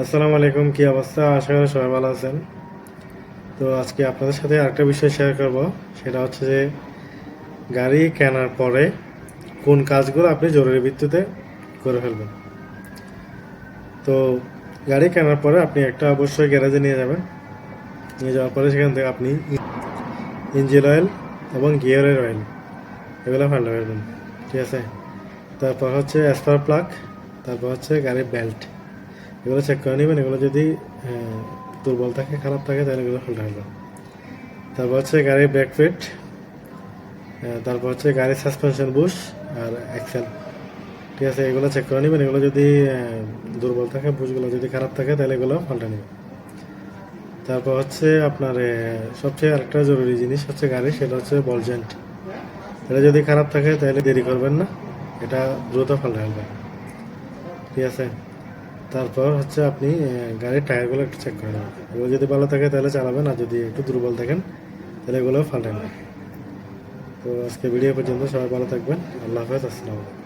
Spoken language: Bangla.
আসসালামু আলাইকুম, কি অবস্থা? আশা করি সবাই ভালো আছেন। তো আজকে আপনাদের সাথে আরেকটা বিষয় শেয়ার করব। সেটা হচ্ছে যে, গাড়ি কেনার পরে কোন কাজগুলো আপনি জরুরি ভিত্তিতে করে ফেলবেন। তো গাড়ি কেনার পরে আপনি একটা অবশ্যই গ্যারেজে নিয়ে যাবেন। নিয়ে যাওয়ার পরে সেখান থেকে আপনি ইঞ্জিন অয়েল এবং গিয়ারের অয়েল এগুলো পাল্টে ফেলবেন ঠিক আছে? তারপর হচ্ছে অ্যাসপার প্লাগ, তারপর হচ্ছে গাড়ির বেল্ট। এগুলো চেক করে নেবেন, এগুলো যদি দুর্বল থাকে, খারাপ থাকে, তাহলে এগুলো পাল্টে ফেলবেন তারপর হচ্ছে গাড়ির ব্রেক ফিট তারপর হচ্ছে গাড়ির সাসপেনশন বুশ আর এক্সেল ঠিক আছে, এগুলো চেক করে নেবেন, এগুলো যদি দুর্বল থাকে বুশগুলো যদি খারাপ থাকে, তাহলে এগুলো পাল্টে নেবেন। তারপর হচ্ছে আপনার সবচেয়ে আরেকটা জরুরি জিনিস হচ্ছে গাড়ি, সেটা হচ্ছে বলজেন্ট এটা যদি খারাপ থাকে, তাহলে দেরি করবেন না, এটা দ্রুত পাল্টে ফেলবেন। ঠিক আছে? তারপর হচ্ছে আপনি গাড়ির টায়ারগুলো একটু চেক করে নেবেন। এগুলো যদি ভালো থাকে তাহলে চালাবেন, আর যদি একটু দুর্বল থাকেন তাহলে এগুলো ফাটেন। তো আজকে ভিডিও পর্যন্ত সবাই ভালো থাকবেন। আল্লাহ হাফেজ, আসসালামু আলাইকুম।